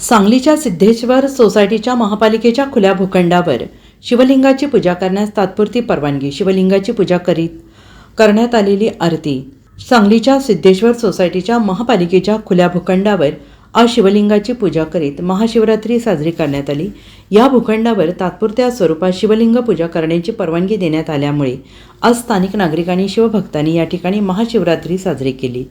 सांगलीच्या सिद्धेश्वर सोसायटीच्या महापालिकेच्या खुल्या भूखंडावर शिवलिंगाची पूजा करण्यास तात्पुरती परवानगी शिवलिंगाची पूजा करीत करण्यात आलेली आरती सांगलीच्या सिद्धेश्वर सोसायटीच्या महापालिकेच्या खुल्या भूखंडावर आज शिवलिंगाची पूजा करीत महाशिवरात्री साजरी करण्यात आली. या भूखंडावर तात्पुरत्या स्वरूपात शिवलिंग पूजा करण्याची परवानगी देण्यात आल्यामुळे आज स्थानिक नागरिकांनी शिवभक्तांनी या ठिकाणी महाशिवरात्री साजरी केली.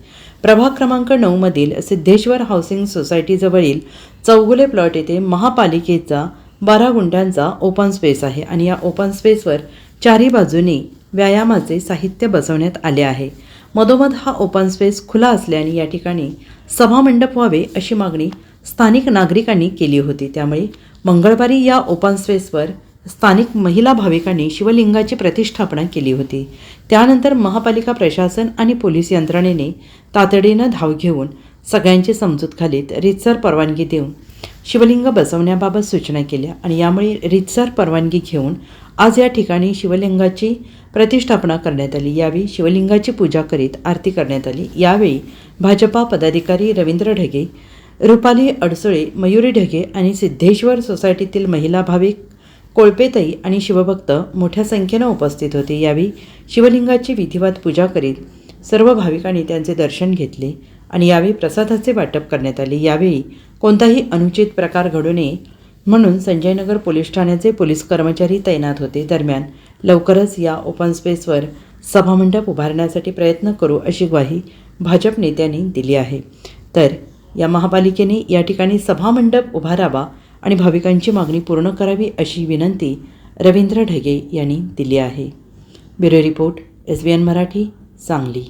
प्रभाग क्रमांक नऊमधील सिद्धेश्वर हाऊसिंग सोसायटीजवळील चौगुले प्लॉट येथे महापालिकेचा बारा गुंठ्यांचा ओपन स्पेस आहे आणि या ओपन स्पेसवर चारी बाजूने व्यायामाचे साहित्य बसवण्यात आले आहे. मधोमध हा ओपन स्पेस खुला असल्याने या ठिकाणी सभामंडप व्हावे अशी मागणी स्थानिक नागरिकांनी केली होती. त्यामुळे मंगळवारी या ओपन स्पेसवर स्थानिक महिला भाविकांनी शिवलिंगाची प्रतिष्ठापना केली होती. त्यानंतर महापालिका प्रशासन आणि पोलीस यंत्रणेने तातडीनं धाव घेऊन सगळ्यांची समजूत घालीत रीतसर परवानगी देऊन शिवलिंग बसवण्याबाबत सूचना केल्या आणि यामुळे रितसर परवानगी घेऊन आज या ठिकाणी शिवलिंगाची प्रतिष्ठापना करण्यात आली. यावेळी शिवलिंगाची पूजा करीत आरती करण्यात आली. यावेळी भाजपा पदाधिकारी रवींद्र ढगे रुपाली अडसुळे मयुरी ढगे आणि सिद्धेश्वर सोसायटीतील महिला भाविक कोळपेताई आणि शिवभक्त मोठ्या संख्येनं उपस्थित होते. यावेळी शिवलिंगाची विधिवत पूजा करीत सर्व भाविकांनी त्यांचे दर्शन घेतले आणि यावेळी प्रसादाचे वाटप करण्यात आले. यावेळी कोणताही अनुचित प्रकार घडू नये म्हणून संजयनगर पोलीस ठाण्याचे पोलीस कर्मचारी तैनात होते. दरम्यान लवकरच या ओपन स्पेसवर सभामंडप उभारण्यासाठी प्रयत्न करू अशी ग्वाही भाजप नेत्यांनी दिली आहे. तर या महापालिकेने या ठिकाणी सभामंडप उभारावा आणि भाविकांची मागणी पूर्ण करावी अशी विनंती रवींद्र ढगे यांनी दिली आहे. Bureau report S B N Marathi Sangli.